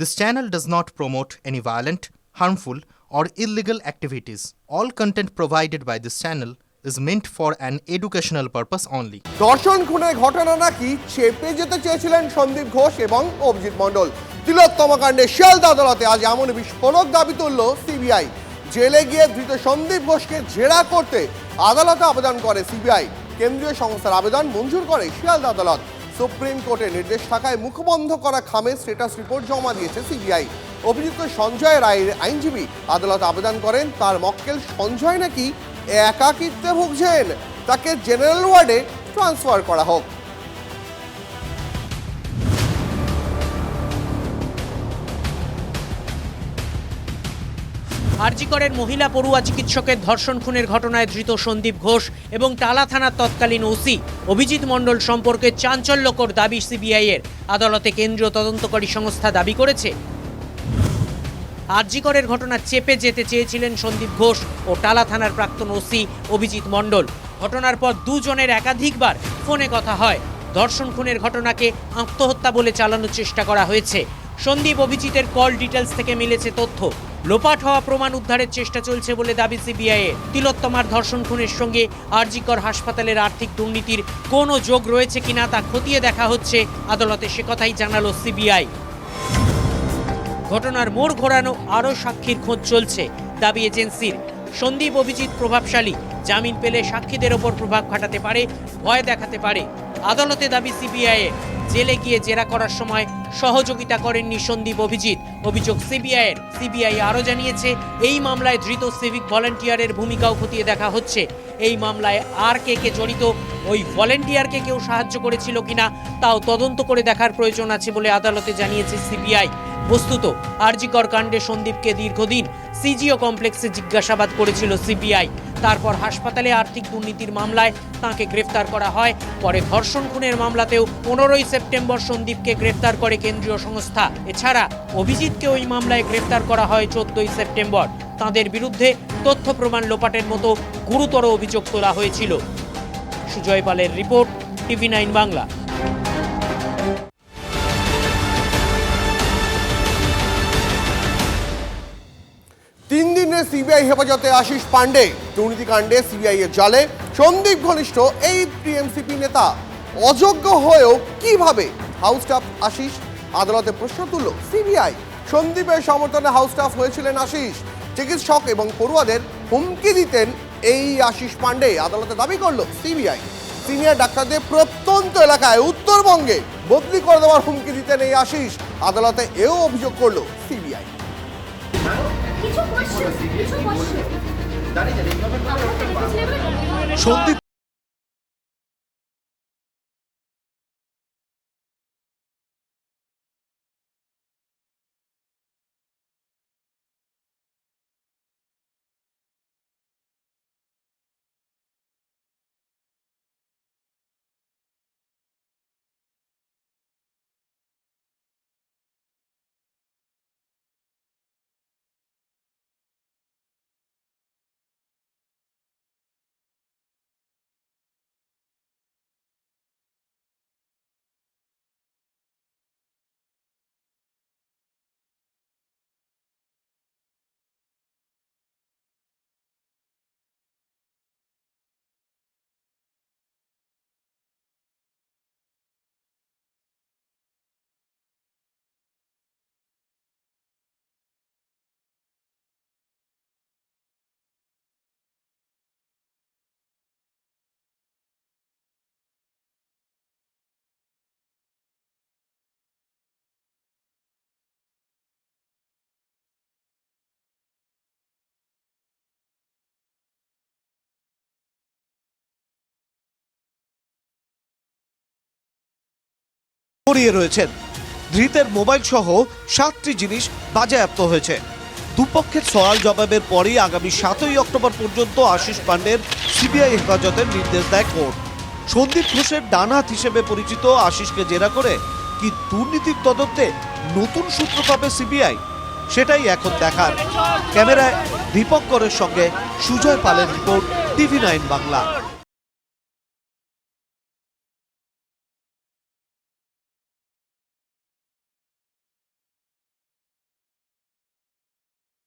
This channel does not promote any violent, harmful, or illegal activities. All content provided by this channel is meant for an educational purpose only. দর্শন খুনের ঘটনা নাকি চেপে যেতে চেয়েছিলেন সন্দীপ ঘোষ এবং অভিজিৎ মণ্ডল তিলোত্তমা কাণ্ডে শিয়ালদা আদালতে আজ এমন বিস্ফোরক দাবি তুলল সিবিআই জেলে গিয়ে ধৃত সন্দীপ ঘোষকে জেরা করতে আদালতে আবেদন করে সিবিআই কেন্দ্রীয় সংস্থার আবেদন মঞ্জুর করে শিয়ালদা আদালত সুপ্রিম কোর্টের নির্দেশ থাকায় মুখবন্ধ করা খামের স্টেটাস রিপোর্ট জমা দিয়েছে সিবিআই অভিযুক্ত সঞ্জয় রায়ের আইনজীবী আদালত আবেদন করেন, তার মক্কেল সঞ্জয় নাকি একাকিত্বে ভুগছেন? তাকে জেনারেল ওয়ার্ডে ট্রান্সফার করা হোক। আরজিকরের মহিলা পড়ুয়া চিকিৎসকের ধর্ষণ খুনের ঘটনায় ধৃত সন্দীপ ঘোষ এবং টালা থানার তৎকালীন ওসি অভিজিৎ মণ্ডল সম্পর্কে চাঞ্চল্যকর দাবি সিবিআইয়ের আদালতে কেন্দ্রীয় তদন্তকারী সংস্থা দাবি করেছে। আরজিকরের ঘটনা চেপে যেতে চেয়েছিলেন সন্দীপ ঘোষ ও টালা থানার প্রাক্তন ওসি অভিজিৎ মণ্ডল। ঘটনার পর দুজনের একাধিকবার ফোনে কথা হয়। ধর্ষণ খুনের ঘটনাকে আত্মহত্যা বলে চালানোর চেষ্টা করা হয়েছে। সন্দীপ অভিজিতের কল ডিটেলস থেকে মিলেছে তথ্য। লোপাট হওয়া প্রমাণ উদ্ধারের চেষ্টা চলছে বলে দাবি সিবিআইয়ের তিলোত্তমার ধর্ষণ খুনের সঙ্গে আরজিকর হাসপাতালের আর্থিক দুর্নীতির কোনো যোগ রয়েছে কিনা তা খতিয়ে দেখা হচ্ছে আদালতে, সে কথাই জানালো সিবিআই। ঘটনার মোড় ঘোরানো আরও সাক্ষীর খোঁজ চলছে, দাবি এজেন্সির। সন্দীপ অভিজিৎ প্রভাবশালী, জামিন পেলে সাক্ষীদের ওপর প্রভাব খাটাতে পারে, ভয় দেখাতে পারে, আদালতে দাবি সিবিআই এর। জেলে গিয়ে জেরা করার সময় সহযোগিতা করেননি সন্দীপ অভিজিৎ। অভিযোগ সিবিআইয়ের। সিবিআই আরও জানিয়েছে, এই মামলায় ধৃত সিভিক ভলান্টিয়ারের ভূমিকাও খতিয়ে দেখা হচ্ছে। এই মামলায় আর কে কে জড়িত, ওই ভলেন্টিয়ারকে কেউ সাহায্য করেছিল কিনা, তাও তদন্ত করে দেখার প্রয়োজন আছে বলে আদালতে জানিয়েছে সিবিআই। বস্তুত, আরজিকর কাণ্ডে সন্দীপকে দীর্ঘদিন সিজিও কমপ্লেক্সে জিজ্ঞাসাবাদ করেছিল সিবিআই। তারপর হাসপাতালে আর্থিক দুর্নীতির মামলায় তাকে গ্রেফতার করা হয়। পরে ধর্ষণ খুনের মামলাতেও পনেরোই সেপ্টেম্বর সন্দীপকে গ্রেফতার করে কেন্দ্রীয় সংস্থা। এছাড়া অভিজিৎকে ওই মামলায় গ্রেফতার করা হয় চোদ্দই সেপ্টেম্বর। তাদের বিরুদ্ধে তথ্য প্রমাণ লোপাটের মতো গুরুতর অভিযোগ তোলা হয়েছিল। সুজয় পালের রিপোর্ট টিভি নাইন বাংলা। দিনের সিবিআই হেফাজতে আশিস পান্ডে দুর্নীতিকাণ্ডে সিবিআই এর জালে। সন্দীপ ঘনিষ্ঠ, এই টিএমসিপি নেতা, অযোগ্য হয়েও কীভাবে হাউস স্টাফ আশিস? আদালতে প্রশ্ন তুলল সিবিআই। সন্দীপের সমর্থনে হাউস স্টাফ হয়েছিলেন আশিস। চিকিৎসক এবং পড়ুয়াদের হুমকি দিতেন এই আশিস পান্ডে আদালতে দাবি করল সিবিআই। সিনিয়র ডাক্তারদের প্রত্যন্ত এলাকায় উত্তরবঙ্গে বদলি করে দেওয়ার হুমকি দিতেন এই আশিস। আদালতে এও অভিযোগ করল সিবিআই। কিছু কোশ্চেন কিছু কোশ্চেন সন্দীপ জড়িয়ে রয়েছেন। ধৃতের মোবাইল সহ সাতটি জিনিস বাজেয়াপ্ত হয়েছে। দুপক্ষের সওয়াল জবাবের পরই আগামী সাতই অক্টোবর পর্যন্ত আশিস পান্ডের সিবিআই হেফাজতের নির্দেশ দেয় কোর্ট। সন্দীপ ঘোষের ডানহাত হিসেবে পরিচিত আশিসকে জেরা করে কি দুর্নীতির তদন্তে নতুন সূত্র পাবে সিবিআই? সেটাই এখন দেখার। ক্যামেরায় দীপক করের সঙ্গে সুজয় পালের রিপোর্ট টিভি নাইন বাংলা।